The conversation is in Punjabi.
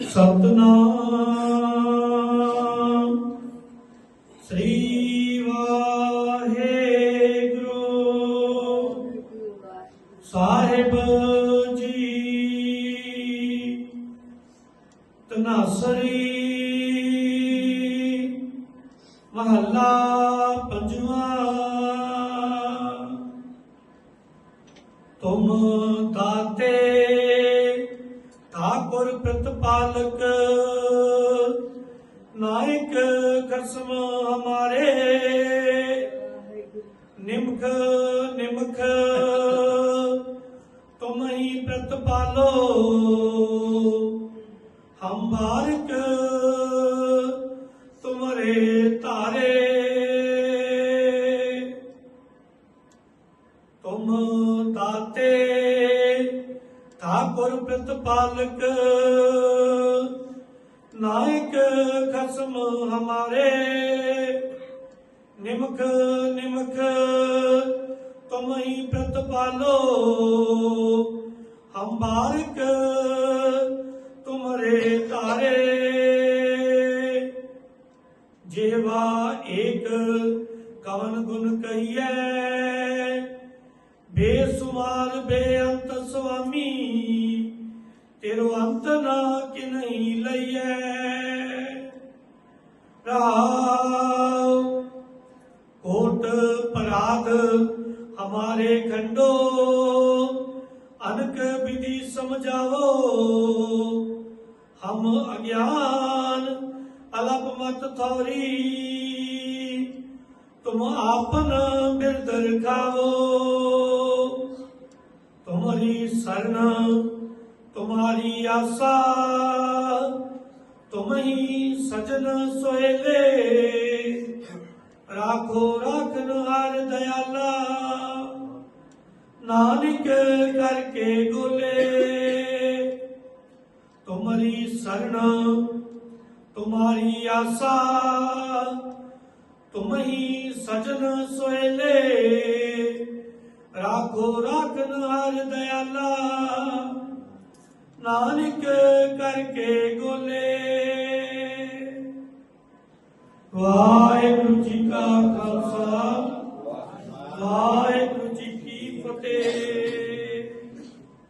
ਸਤਨਾਮ। ਸ੍ਰੀ ਵਾਹਿਗੁਰੂ। ਸਾਹਿਬ ਜੀ। ਤਨਾਸਰੀ ਮਹੱਲਾ ਪੰਜਵਾਂ। ਤੁਮ ਦਾਤੇ ਠਾਕੁਰ ਪ੍ਰਤਪਾਲਕ, ਨਾਇਕ ਖਸਮ ਹਮਾਰੇ। ਨਿਮਖ ਨਿਮਖ ਤੁਮ ਹੀ ਪ੍ਰਤਪਾਲੋ। ਹਮ ਬਾਰਕ ਤੁਮਰੇ ਤਾਰੇ ਤੁਮ ਦਾਤੇ। ਠਾਕੁਰ ਪ੍ਰਤਪਾਲਕ, ਨਾਇਕ ਖਸਮ ਹਮਾਰੇ। ਨਿਮਖ ਨਿਮਖ, ਤੁਮ ਹੀ ਪ੍ਰਤਪਾਲੋ। ਹਮ ਬਾਰਕ ਤੁਮਰੇ ਤਾਰੇ। ਜੇਵਾ ਏਕ, ਕਵਨ ਗੁਣ ਕਹੀਐ। ਬੇਸੁਮਾਰ, ਬੇਅੰਤ ਸੁਆਮੀ। ਤੇਰੋ ਅੰਤ ਨਾ ਕਿਨਹੀ ਲਈਐ। ਰਾਮ ਕੋਟ ਪਰਾਧ ਹਮਾਰੇ ਖੰਡੋ, ਅਨਕ ਵਿਧि ਸਮਝਾਵੋ। ਹਮ ਅਗਿਆਨ ਅਲਪ ਮਤ ਥੋਰੀ, ਤੁਮ ਆਪਨ ਬਿਰਦ ਰਖਾਵੋ। ਤੁਮਰੀ ਸਰਨ ਤੁਮਾਰੀ ਆਸਾ ਤੁਮ ਹੀ ਸਜਨ ਸੋਇਲੇ ਰਾਖੋ ਰਾਖਨ ਹਰ ਦਇਆਲਾ ਨਾਨਕ ਕਰਕੇ ਗੋਲੇ ਤੁਮਰੀ ਸਰਨ ਤੁਮਾਰੀ ਆਸਾ ਤੁਮ ਹੀ ਸਜਨ ਸੋਇਲੇ ਰਾਖੋ ਰਾਖਨ ਹਰ ਦਇਆਲਾ ਨਾਨਕ ਕਰਕੇ ਗੋਲੇ। ਵਾਹਿਗੁਰੂ ਜੀ ਕਾ ਖਾਲਸਾ। ਵਾਹਿਗੁਰੂ